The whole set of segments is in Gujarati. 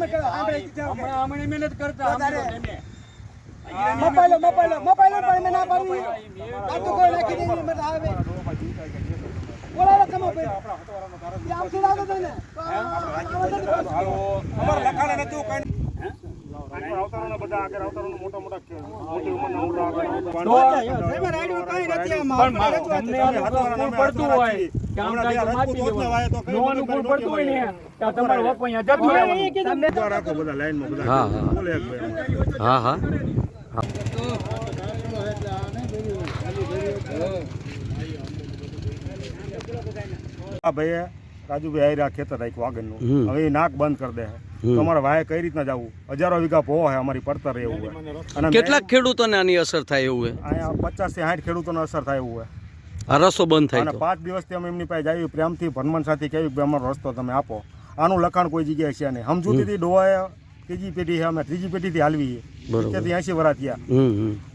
તમે કરો આપણે જાઓ હમણાં મહેનત કરતા વધારે. સમજો તમે. મપાઈ લો મપાઈ લો મપાઈ લો પણ મેં ના પાડી. આ તો કોઈ નાખી દેવી મત આવે. બોલાવો તમે ભાઈ. એ આમથી લાવો તો ને તો આ- આ બધા અમારે લખાણે નતું કાંઈ. હા, હા. ભાઈ. રાજુભાઈ આયરા ખેતર રાખ્યું આગળનું. હવે એ નાક બંધ કરી દે. છે હમ. વાય કઈ રીતના જવું? હજારો વીઘા ભો હોય અમારી પડતર એવું હોય અને કેટલાક ખેડૂતોને આની અસર થાય એવું હોય અહીંયા પચાસથી સાઠ ખેડૂતોને અસર થાય એવું હોય આ રસ્તો બંધ થાય અને પાંચ દિવસથી અમે એમની પાસે જઈએ પ્રેમથી ભનમન સાથે કહેવી કે અમારો રસ્તો તમે આપો. આનું લખાણ કોઈ જગ્યાએ છે નહીં. સમજૂતીથી ડોવાએ ત્રીજી પેઢી છે અમે. ત્રીજી પેઢીથી હાલવી. સિત્તેરથી એંશી વર્ષ થયા.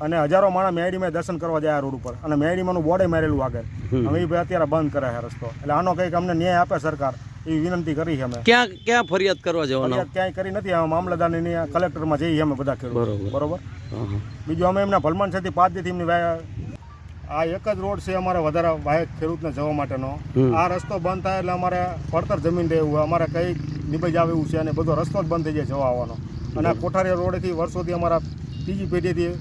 અને હજારો માણસ મેરડીમાં દર્શન કરવા જાય રોડ ઉપર. અને મેરડીમાંનું બોર્ડે મારેલું આગળ. અમે હવે એ અત્યારે બંધ કરે છે રસ્તો. એટલે આનો કંઈક અમને ન્યાય આપે સરકાર. એવી વિનંતી કરી છે અમે. ક્યાં ક્યાં ફરિયાદ કરવા જવાનો? ક્યાંય કરી નથી. અમે મામલતદારની કલેક્ટરમાં જઈએ અમે બધા ખેડૂતો. બરોબર. બીજું અમે એમના ભલમાન છે પાંચ દીથી એમની આ એક જ રોડ છે અમારે વધારે વાયક ખેડૂતને જવા માટેનો. આ રસ્તો બંધ થાય એટલે અમારે પડતર જમીન રહેવું હોય. અમારે કઈ નિભાઈ આવે એવું છે અને બધો રસ્તો જ બંધ થઈ જાય જવા આવવાનો. અને આ કોઠારીયા રોડેથી વર્ષોથી અમારા ત્રીજી પેઢીથી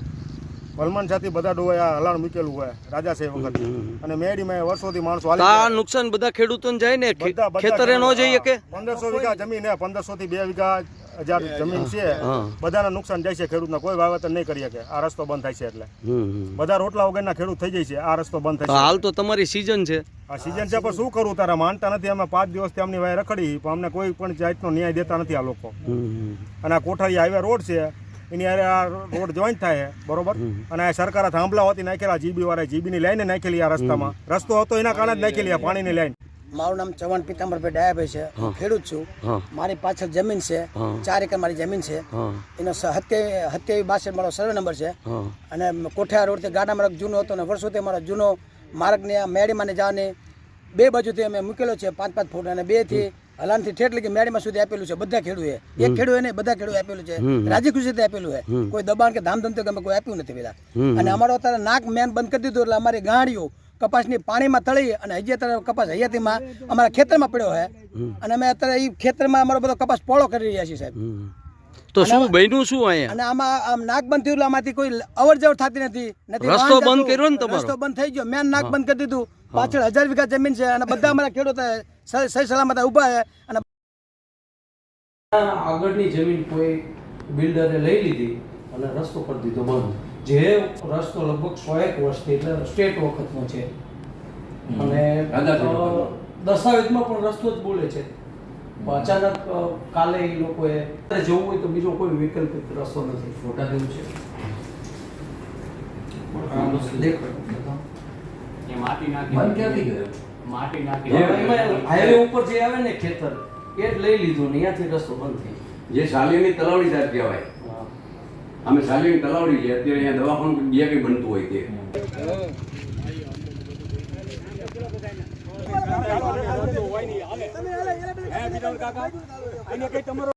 ભલમાન સાથે બધા આ હલાણ મૂકેલું હોય રાજા સાહેબ વખત. અને મેડીમાં વર્ષોથી માણસો આ નુકસાન બધા ખેડૂતોને જાય ને? ખેતરે ન જઈએ કે? પંદરસો વીઘા જમીન હે પંદરસો થી બે વીઘા હજાર જમીન છે. બધાને નુકસાન જાય છે ખેડૂતને. કોઈ વાવેતર નહીં કરી શકે. આ રસ્તો બંધ થાય છે એટલે. બધા રોટલા વગરના ખેડૂત થઈ જાય છે. આ રસ્તો બંધ થાય છે. હાલ તો તમારી સિઝન છે. આ સિઝન છે પણ શું કરું? તારે માનતા નથી. અમે પાંચ દિવસ અમની વાય રખડી પણ અમને કોઈ પણ જાતનો ન્યાય દેતા નથી આ લોકો. અને આ કોઠારી હાઈવે રોડ છે એની અરે આ રોડ જોઈન્ટ થાય છે બરોબર અને આ સરકારે થાંભલા હોતી નાખેલા જીબી વાળા જીબીની લાઈને નાખેલી આ રસ્તામાં. રસ્તો હતો એના કારણે જ નાખેલી આ પાણીની લાઈન. મારું નામ ચવણ પીતાંબરભાઈ ડાયાભાઈ છે. ખેડૂત છું. મારી પાછળ જમીન છે. ચાર એકર મારી જમીન છે. એનો સત્યાવી સત્યાવી બાસઠ મારો સર્વે નંબર છે. અને કોઠિયા રોડથી ગાડા માર્ગ જૂનો હતો અને વર્ષોથી મારો જૂનો માર્ગને મેડીમાં ને જવાને બે બાજુથી અમે મૂકેલો છે પાંચ પાંચ ફૂટ અને બેથી હલાનથી ઠેઠ લગી મેડીમાં સુધી આપેલું છે બધા ખેડૂએ. એક ખેડૂએ નહીં બધા ખેડૂએ આપેલું છે. રાજી ખુશીથી આપેલું છે. કોઈ દબાણ કે ધામધમથી અમે કોઈ આપ્યું નથી પેલા અને અમારો અત્યારે નાક મેન બંધ કરી દીધું એટલે અમારી ગાડીઓ કપાસની પાણીમાં તળી અને હજી અત્યારે કપાસ હૈયાતીમાં અમારા ખેતરમાં પડ્યો છે. અને અમે અત્યારે એ ખેતરમાં અમારો બધો કપાસ પોળો કરી રહ્યા છીએ સાહેબ. તો શું બન્યું શું અહીંયા? અને આમાં આમ નાક બંધ થયું આમાંથી કોઈ અવર જવર થતી નથી નથી રસ્તો બંધ. કર્યો ને તમારો? રસ્તો બંધ થઈ ગયો. મેન નાક બંધ કરી દીધું. પાછળ હજાર વીઘા જમીન છે અને બધા અમારા ખેડૂતો સહી સહી સલામત ઊભા છે અને આગળની જમીન કોઈ બિલ્ડરે લઈ લીધી અને રસ્તો કરી દીધો બંધ. જે રસ્તો લગભગ સો એક વર્ષથી એટલે સ્ટેટ વખતનો છે. અને દસ્તાવેજમાં પણ રસ્તો જ બોલે છે. અચાનક કાલે એ લોકોએ જવું હોય તો બીજો કોઈ વૈકલ્પિક રસ્તો નથી. ફોટા જેવું છે. દેખો માટી નાખી. બંધ ક્યાંથી કર્યો? માટી નાખી. હાઈવે ઉપર જે આવે ને ખેતર એ જ લઈ લીધું ને ત્યાંથી રસ્તો બંધ થઈ જે શાલીની તલાવડી સાહેબ કહેવાય. અમે શાલીની તલાવડી છે અત્યારે અહીંયા દવાખાનું જે કંઈ બનતું હોય તે. કાકા